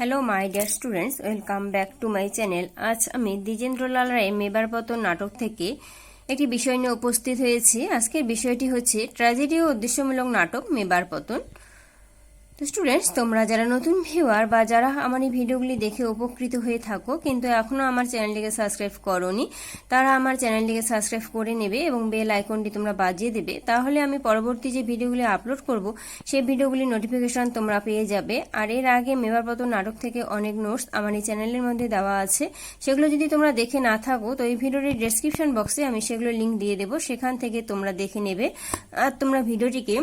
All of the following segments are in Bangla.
Hello my dear students welcome back to my channel আজ আমি দ্বিজেন্দ্রলাল রায় মেবার পতন নাটক থেকে একটি বিষয় নিয়ে উপস্থিত হয়েছি। আজকের বিষয়টি হচ্ছে ট্র্যাজেডি ও উদ্দেশ্যমূলক নাটক মেবার পতন। তো স্টুডেন্টস তোমরা যারা নতুন ভিউয়ার বা যারা আমার এই ভিডিওগুলি দেখে উপকৃত হয়ে থাকো, কিন্তু এখনও আমার চ্যানেলটিকে সাবস্ক্রাইব করনি, তারা আমার চ্যানেলটিকে সাবস্ক্রাইব করে নেবে এবং বেল আইকনটি তোমরা বাজিয়ে দেবে। তাহলে আমি পরবর্তী যে ভিডিওগুলি আপলোড করব, সেই ভিডিওগুলির নোটিফিকেশন তোমরা পেয়ে যাবে। আর এর আগে মেবার পত নাটক থেকে অনেক নোটস আমার এই চ্যানেলের মধ্যে দেওয়া আছে। সেগুলো যদি তোমরা দেখে না থাকো, তো এই ভিডিওর ডেসক্রিপশন বক্সে আমি সেগুলো লিঙ্ক দিয়ে দেবো। সেখান থেকে তোমরা দেখে নেবে। আর তোমরা ভিডিওটিকে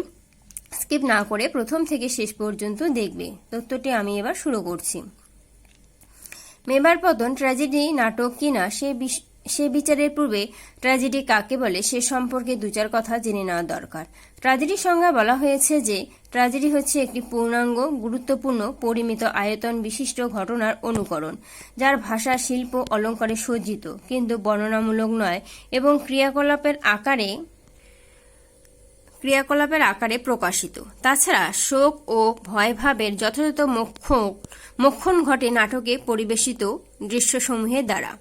স্কিপ না করে প্রথম থেকে শেষ পর্যন্ত দেখবে। তথ্যটি আমি এবার শুরু করছি। মেবার পতন ট্র্যাজেডি নাটক কিনা, সে সে বিচারের পূর্বে ট্র্যাজেডি কাকে বলে, সে সম্পর্কে দু চার কথা জেনে নেওয়া দরকার। ট্র্যাজেডির সংজ্ঞা বলা হয়েছে যে, ট্র্যাজেডি হচ্ছে একটি পূর্ণাঙ্গ, গুরুত্বপূর্ণ, পরিমিত আয়তন বিশিষ্ট ঘটনার অনুকরণ, যার ভাষা, শিল্প, অলঙ্কারে সজ্জিত, কিন্তু বর্ণনামূলক নয় এবং ক্রিয়াকলাপের আকারে ক্রিয়াকলাপের আকারে প্রকাশিত। তাছাড়া শোক ও ভয়ভাবের যথাযথ মক্ষণ ঘটে নাটকে পরিবেশিত দৃশ্যসমূহের দ্বারা।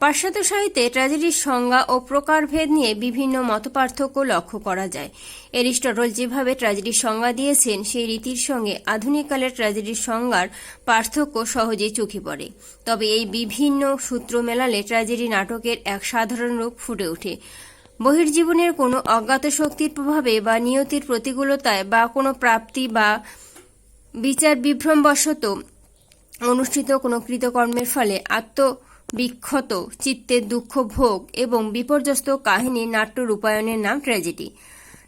পাশ্চাত্য সাহিত্যে ট্র্যাজেডির সংজ্ঞা ও প্রকারভেদ নিয়ে বিভিন্ন মতপার্থক্য লক্ষ্য করা যায়। এরিস্টটল যেভাবে ট্র্যাজেডির সংজ্ঞা দিয়েছেন, সেই রীতির সঙ্গে আধুনিককালের ট্র্যাজেডির সংজ্ঞার পার্থক্য সহজেই চোখে পড়ে। তবে এই বিভিন্ন সূত্র মেলালে ট্র্যাজেডি নাটকের এক সাধারণ রূপ ফুটে ওঠে। বহির্জীবনের কোনো অজ্ঞাত শক্তির প্রভাবে বা নিয়তির প্রতিকূলতায় বা কোনো প্রাপ্তি বা বিচার বিভ্রমবশত অনুষ্ঠিত কোনো কৃতকর্মের ফলে আত্মবিক্ষত চিত্তের দুঃখ ভোগ এবং বিপর্যস্ত কাহিনী নাট্য রূপায়ণের নাম ট্র্যাজেডি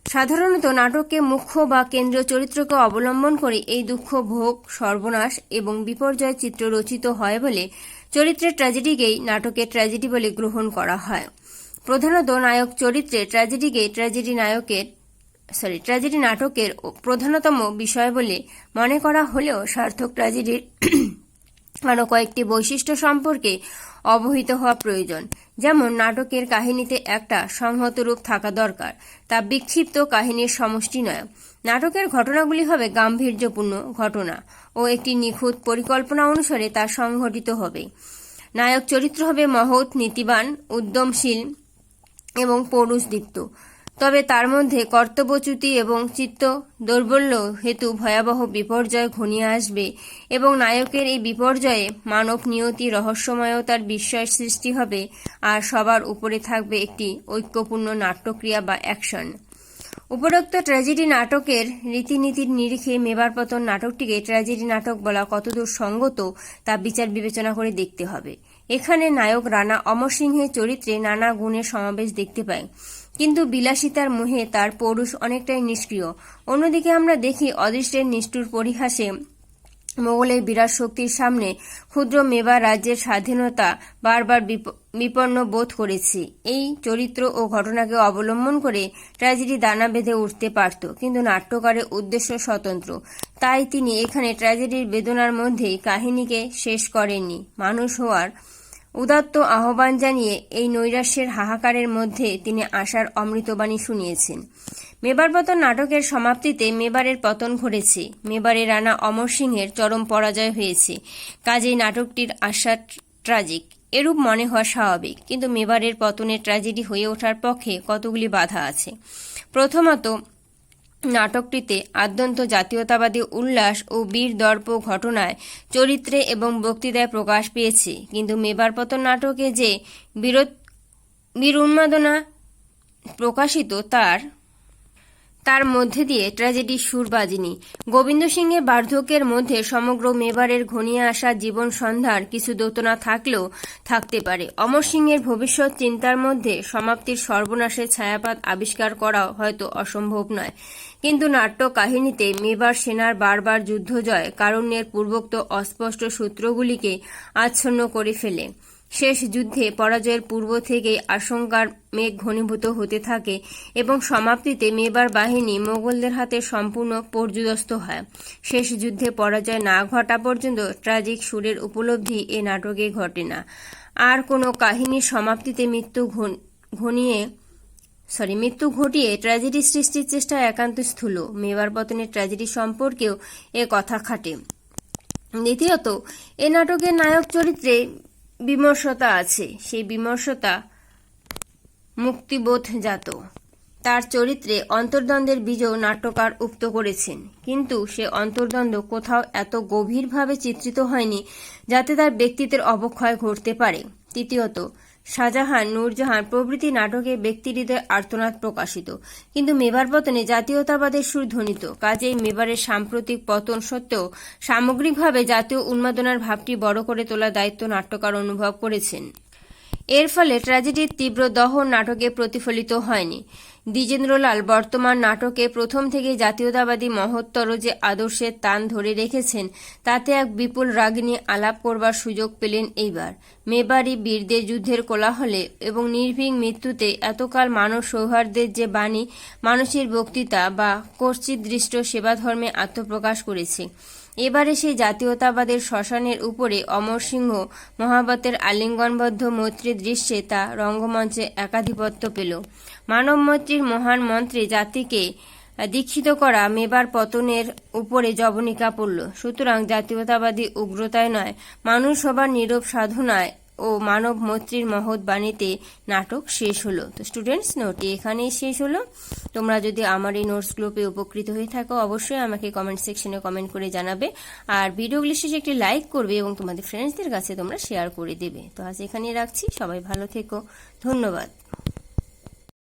সাধারণত নাটকে মুখ্য বা কেন্দ্রীয় চরিত্রকে অবলম্বন করে এই দুঃখ ভোগ, সর্বনাশ এবং বিপর্যয় চিত্র রচিত হয় বলে চরিত্রের ট্র্যাজেডিকেই নাটকের ট্র্যাজেডি বলে গ্রহণ করা হয়। প্রধানত নায়ক চরিত্রে ট্র্যাজেডিকে ট্র্যাজেডি নায়কের সরি ট্র্যাজেডি নাটকের প্রধানতম বিষয় বলে মনে করা হলেও সার্থক ট্র্যাজেডির আরও কয়েকটি বৈশিষ্ট্য সম্পর্কে অবহিত হওয়া প্রয়োজন। যেমন, নাটকের কাহিনীতে একটা সংহত রূপ থাকা দরকার, তা বিক্ষিপ্ত কাহিনীর সমষ্টি নয়। নাটকের ঘটনাগুলি হবে গাম্ভীর্যপূর্ণ ঘটনা ও একটি নিখুঁত পরিকল্পনা অনুসারে তা সংঘটিত হবে। নায়ক চরিত্র হবে মহৎ, নীতিবান, উদ্যমশীল এবং পৌরুষ পৌরুষদীপ্ত। তবে তার মধ্যে কর্তব্যচ্যুতি এবং চিত্ত দৌর্বল্য হেতু ভয়াবহ বিপর্যয় ঘনিয়ে আসবে এবং নায়কের এই বিপর্যয়ে মানব নিয়তি রহস্যময়তার বিস্ময় সৃষ্টি হবে আর সবার উপরে থাকবে একটি ঐক্যপূর্ণ নাট্যক্রিয়া বা অ্যাকশন। উপরোক্ত ট্র্যাজেডি নাটকের রীতিনীতির নিরিখে মেবার পতন নাটকটিকে ট্র্যাজেডি নাটক বলা কতদূর সঙ্গত তা বিচার বিবেচনা করে দেখতে হবে। এখানে নায়ক রানা অমর সিংহের চরিত্রে নানা গুণের সমাবেশ দেখতে পাই। কিন্তু বিলাসিতার মুহে তার পৌরুষ অনেকটাই নিষ্ক্রিয়। অন্যদিকে আমরা দেখি অদৃষ্টের নিষ্ঠুর পরিহাসে মোগলের বিরাট শক্তির সামনে ক্ষুদ্র মেবার রাজ্যের স্বাধীনতা বারবার বিপন্ন বোধ করেছি। এই চরিত্র ও ঘটনাকে অবলম্বন করে ট্র্যাজেডি দানা বেঁধে উঠতে পারত, কিন্তু নাট্যকারের উদ্দেশ্য স্বতন্ত্র। তাই তিনি এখানে ট্র্যাজেডির বেদনার মধ্যেই কাহিনীকে শেষ করেননি। মানুষ হওয়ার উদাত্ত আহ্বান জানিয়ে এই নৈরাশ্যের হাহাকারের মধ্যে তিনি আশার অমৃতবাণী শুনিয়েছেন। মেবার পতন নাটকের সমাপ্তিতে মেবারের পতন ঘটেছে। মেবারে রানা অমর সিংহের চরম পরাজয় হয়েছে। কাজেই নাটকটির আশা ট্রাজিক। এরূপ মনে হওয়া স্বাভাবিক, কিন্তু মেবারের পতনের ট্র্যাজেডি হয়ে ওঠার পক্ষে কতগুলি বাধা আছে। প্রথমত, নাটকটিতে আদ্যন্ত জাতীয়তাবাদী উল্লাস ও বীর দর্প ঘটনায় চরিত্রে এবং বক্তৃতায় প্রকাশ পেয়েছে। কিন্তু মেবার পতন নাটকে যে বীর উন্মাদনা প্রকাশিত, তার তার মধ্যে দিয়ে ট্র্যাজেডি সুর বাজিনি গোবিন্দ সিংয়ের বার্ধক্যের মধ্যে সমগ্র মেবারের ঘনিয়ে আসা জীবন সন্ধ্যার কিছু দোতনা থাকলেও থাকতে পারে। অমর সিংয়ের ভবিষ্যৎ চিন্তার মধ্যে সমাপ্তির সর্বনাশের ছায়াপাত আবিষ্কার করা হয়তো অসম্ভব নয়। কিন্তু নাট্য কাহিনীতে মেবার সেনার বারবার যুদ্ধ জয় কারণ্যের পূর্বোক্ত অস্পষ্ট সূত্রগুলিকে আচ্ছন্ন করে ফেলে। শেষ যুদ্ধে পরাজয়ের পূর্ব থেকেই আশঙ্কার মেঘ ঘনীভূত হতে থাকে এবং সমাপ্তিতে মেবার বাহিনী মোগলদের হাতে সম্পূর্ণ পর্যুদস্ত হয়। শেষ যুদ্ধে পরাজয় না ঘটা পর্যন্ত ট্রাজিক সুরের উপলব্ধি এ নাটকে ঘটে না। আর কোনো কাহিনীর সমাপ্তিতে মৃত্যু ঘনিয়ে সরি মৃত্যু ঘটিয়ে ট্র্যাজেডি সৃষ্টির চেষ্টা একান্ত স্থূল। মেবার পতনের ট্র্যাজেডি সম্পর্কেও এ কথা খাটে। দ্বিতীয়ত, এ নাটকের নায়ক চরিত্রে বিমর্ষতা আছে। সেই বিমর্ষতা মুক্তিবোধ জাত। তার চরিত্রে অন্তর্দ্বন্দ্বের বীজও নাট্যকার উক্ত করেছেন। কিন্তু সে অন্তর্দ্বন্দ্ব কোথাও এত গভীরভাবে চিত্রিত হয়নি যাতে তার ব্যক্তিত্বের অবক্ষয় ঘটতে পারে। তৃতীয়ত শাহজাহান, নূরজাহান প্রভৃতি নাটকে ব্যক্তিহৃদয় আর্তনাদ প্রকাশিত। কিন্তু মেবার পতনে জাতীয়তাবাদের সুর ধ্বনিত কাজেই মেবারের সাম্প্রতিক পতন সত্ত্বেও সামগ্রিকভাবে জাতীয় উন্মাদনার ভাবটি বড় করে তোলা দায়িত্ব নাট্যকার অনুভব করেছেন। এর ফলে ট্র্যাজেডির তীব্র দহন নাটকে প্রতিফলিত হয়নি। দ্বিজেন্দ্রলাল বর্তমান নাটকে প্রথম থেকে জাতীয়তাবাদী মহত্তর যে আদর্শের তান ধরে রেখেছেন, তাতে এক বিপুল রাগিনী আলাপ করবার সুযোগ পেলেন এইবার। মেবারি বীরদের যুদ্ধের কোলাহলে এবং নির্ভীক মৃত্যুতে এতকাল মানব সৌহার্দ্যের যে বাণী, মানুষের বক্তৃতা বা কর্তৃক দৃষ্ট সেবাধর্মে আত্মপ্রকাশ করেছে। এবারে সেই জাতীয়তাবাদের শ্মশানের উপরে অমর সিংহ মহাবতের আলিঙ্গনবদ্ধ মৈত্রীর দৃশ্যে তা রঙ্গমঞ্চে একাধিপত্য পেল। মানব মৈত্রীর মহান মন্ত্রে জাতিকে দীক্ষিত করা মেবার পতনের উপরে জবনিকা পড়ল সুতরাং জাতীয়তাবাদী উগ্রতায় নয় মানুষ সবার নীরব সাধনায় ও মানব মৈত্রীর মহৎ বাণীতে নাটক শেষ হলো। তো স্টুডেন্টস নোটটি এখানেই শেষ হলো। তোমরা যদি আমার এই নোটসগুলো পেয়ে উপকৃত হয়ে থাকো, অবশ্যই আমাকে কমেন্ট সেকশনে কমেন্ট করে জানাবে। আর ভিডিওগুলি শেষে একটি লাইক করবে এবং তোমাদের ফ্রেন্ডসদের কাছে তোমরা শেয়ার করে দেবে। তো আজ এখানেই রাখছি। সবাই ভালো থেকো। ধন্যবাদ।